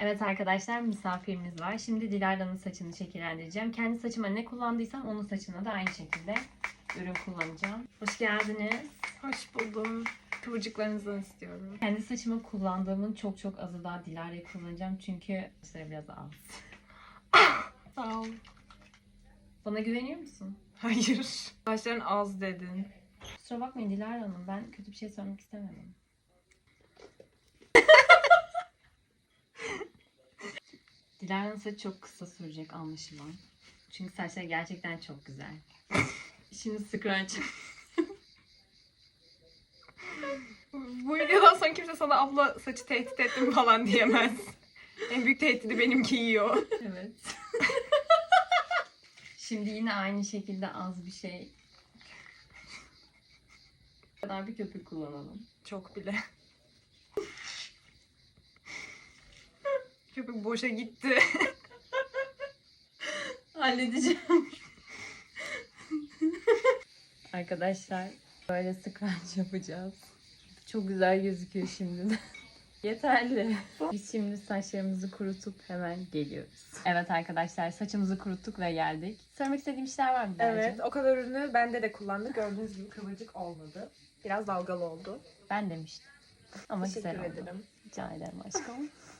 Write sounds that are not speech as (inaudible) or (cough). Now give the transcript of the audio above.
Evet arkadaşlar misafirimiz var. Şimdi Dilara'nın saçını şekillendireceğim. Kendi saçıma ne kullandıysam onun saçına da aynı şekilde ürün kullanacağım. Hoş geldiniz. Hoş buldum. Kıvırcıklarınızdan istiyorum. Kendi saçımı kullandığımın çok çok azı daha Dilara'yı kullanacağım. Çünkü saçları biraz az. (laughs) Sağ ol. Bana güveniyor musun? Hayır. Saçların az dedin. Kusura bakmayın Dilara Hanım. Ben kötü bir şey söylemek istemedim. Dilara'nın saçı çok kısa sürecek anlaşılan. Çünkü saçları gerçekten çok güzel. Şimdi scrunch. Bu videodan sonra kimse sana abla saçı tehdit ettim falan diyemez. En büyük tehdidi benimki yiyor. evet. Şimdi yine aynı şekilde az bir şey kadar bir köpük kullanalım. Çok bile. Köpük boşa gitti. (laughs) Halledeceğim. Arkadaşlar böyle scrunch yapacağız. Çok güzel gözüküyor şimdiden. (laughs) Yeterli. Biz şimdi saçlarımızı kurutup hemen geliyoruz. Evet arkadaşlar saçımızı kuruttuk ve geldik. Söylemek istediğim şeyler var mı? Evet, o kadar ürünü bende de kullandık. Gördüğünüz gibi kıvırcık olmadı. Biraz dalgalı oldu. Ben demiştim. Ama Teşekkür güzel oldu. ederim. Rica ederim aşkım. (laughs)